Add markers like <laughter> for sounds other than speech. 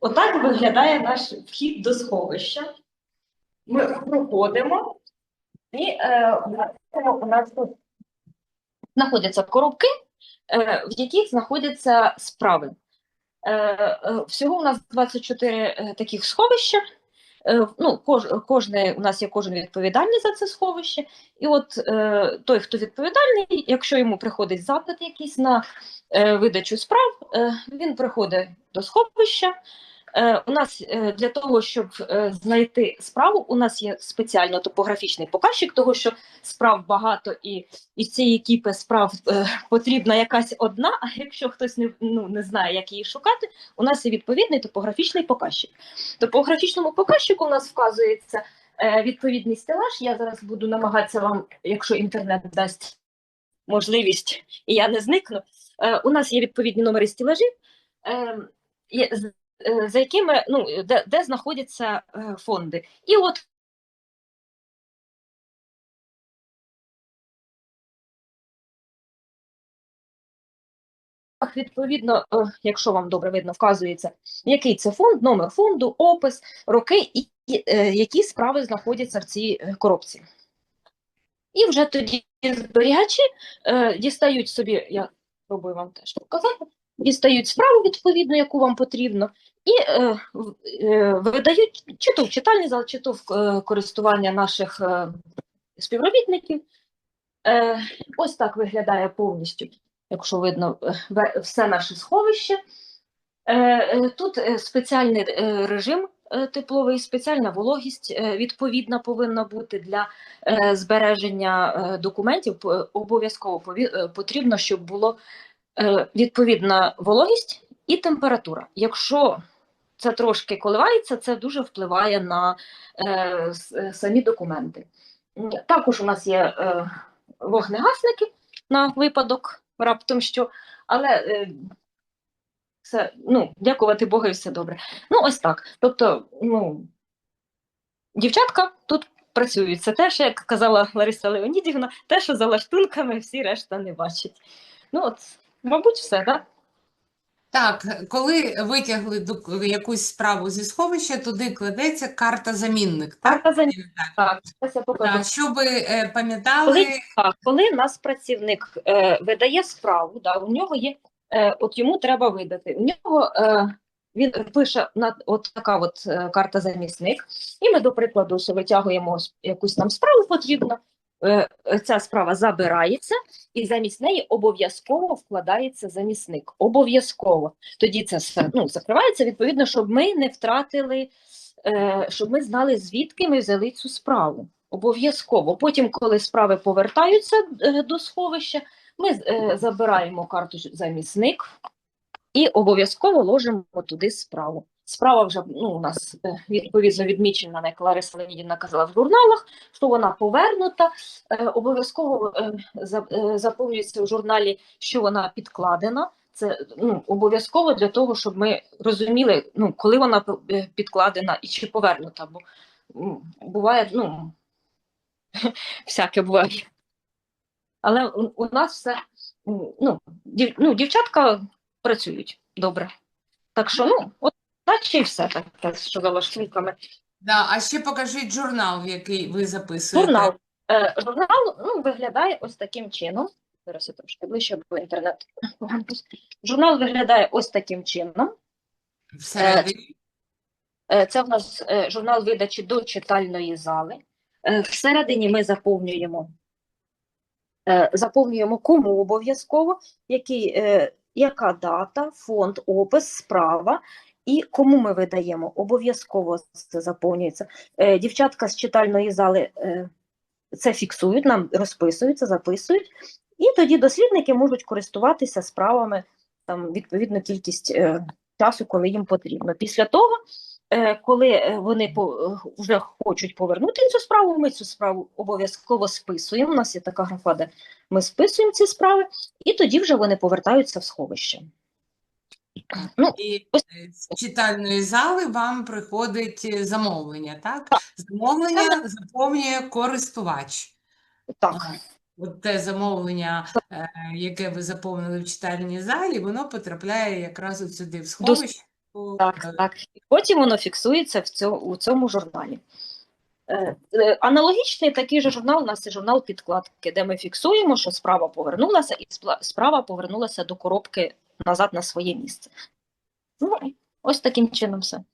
Отак виглядає наш вхід до сховища. Ми проходимо, і е, у нас тут знаходяться коробки, е, в яких знаходяться справи. Е, е, всього у нас 24 е, таких сховища. Е, ну, кож, кожне, у нас є кожен відповідальний за це сховище. І от е, той, хто відповідальний, якщо йому приходить запит якийсь на е, видачу справ, е, він приходить до сховища. Е, у нас е, для того, щоб е, знайти справу, у нас є спеціально топографічний показчик, того що справ багато, і і в цієї кіпи справ потрібна якась одна. А якщо хтось не, ну, не знає, як її шукати, у нас є відповідний топографічний показчик. Топографічному показчику у нас вказується відповідний стелаж. Я зараз буду намагатися вам, якщо інтернет дасть можливість, і я не зникну. У нас є відповідні номери стелажів. Е, є, за якими ну де, де знаходяться е, фонди, і от відповідно, е, якщо вам добре видно, вказується, який це фонд, номер фонду, опис, роки і е, які справи знаходяться в цій е, коробці. І вже тоді зберігачі е, дістають собі, я спробую вам теж показати, дістають справу відповідно, яку вам потрібно, і е, е, видають чи то в читальний зал, чи то в е, користування наших е, співробітників. Е, ось так виглядає повністю, якщо видно, е, все наше сховище. Е, е, Тут е, спеціальний е, режим е, тепловий, спеціальна вологість відповідна повинна бути для збереження документів. Обов'язково потрібно, щоб було відповідна вологість і температура. Якщо це трошки коливається, це дуже впливає на е, е, самі документи. Також у нас є е, вогнегасники на випадок раптом що, але е, все, ну, дякувати Богу, і все добре. Ну, ось так. Тобто, ну, дівчатка тут працюють. Це що, як казала Лариса Леонідівна, те, що за лаштунками всі решта не бачать. Ну, от, мабуть, все, так? Так, коли витягли якусь справу зі сховища, туди кладеться карта-замінник, так? Карта за Ірина? так. Так, щоб е, пам'ятали, Коли, коли нас працівник е, видає справу, да, у нього є, е, от йому треба видати. У нього е, він пише на от така от е, карта замісник, і ми, до прикладу, що витягуємо якусь нам справу потрібно. Е, ця справа забирається, і замість неї обов'язково вкладається замісник. Обов'язково. Тоді це ну, закривається, відповідно, щоб ми не втратили, е, щоб ми знали, звідки ми взяли цю справу. Обов'язково. Потім, коли справи повертаються е, до сховища, ми забираємо карту замісник і обов'язково ложимо туди справу. Справа вже ну, у нас е, відповідно відмічена, як Лариса Леонідівна казала в журналах, що вона повернута. Е, обов'язково е, за- заповнюється в журналі, що вона підкладена. Це ну, обов'язково для того, щоб ми розуміли, ну, коли вона підкладена і чи повернута. Бо буває, ну, <laughs> всяке буває. Але у, нас все, ну, дів, ну, дівчатка працюють добре. Так що, ну, все таке, що за лаштунками. да, а ще покажіть журнал, в який ви записуєте. Журнал. Е, журнал ну, виглядає ось таким чином. Зараз я трошки ближче, бо інтернет. Журнал виглядає ось таким чином. Всередині. Е, Це в нас е, журнал видачі до читальної зали. Е, Всередині ми заповнюємо, е, заповнюємо кому обов'язково, який, е, яка дата, фонд, опис, справа. І кому ми видаємо, обов'язково це заповнюється. Е, Дівчатка з читальної зали е, це фіксують, нам розписуються, записують, і тоді дослідники можуть користуватися справами там відповідну кількість е, часу, коли їм потрібно. Після того, коли вони вже хочуть повернути цю справу, ми цю справу обов'язково списуємо. У нас є така графа, де ми списуємо ці справи, і тоді вже вони повертаються в сховище. Ну, І е, з читальної зали вам приходить е, замовлення, так? Замовлення заповнює користувач. так. От те замовлення, е, яке ви заповнили в читальній залі, воно потрапляє якраз от сюди в сховище. Так, Е, так. Потім воно фіксується в цьому, у цьому журналі. Е, е, Аналогічний такий же журнал у нас це журнал підкладки, де ми фіксуємо, що справа повернулася, і справа повернулася до коробки назад на своє місце. Ну, ось таким чином все.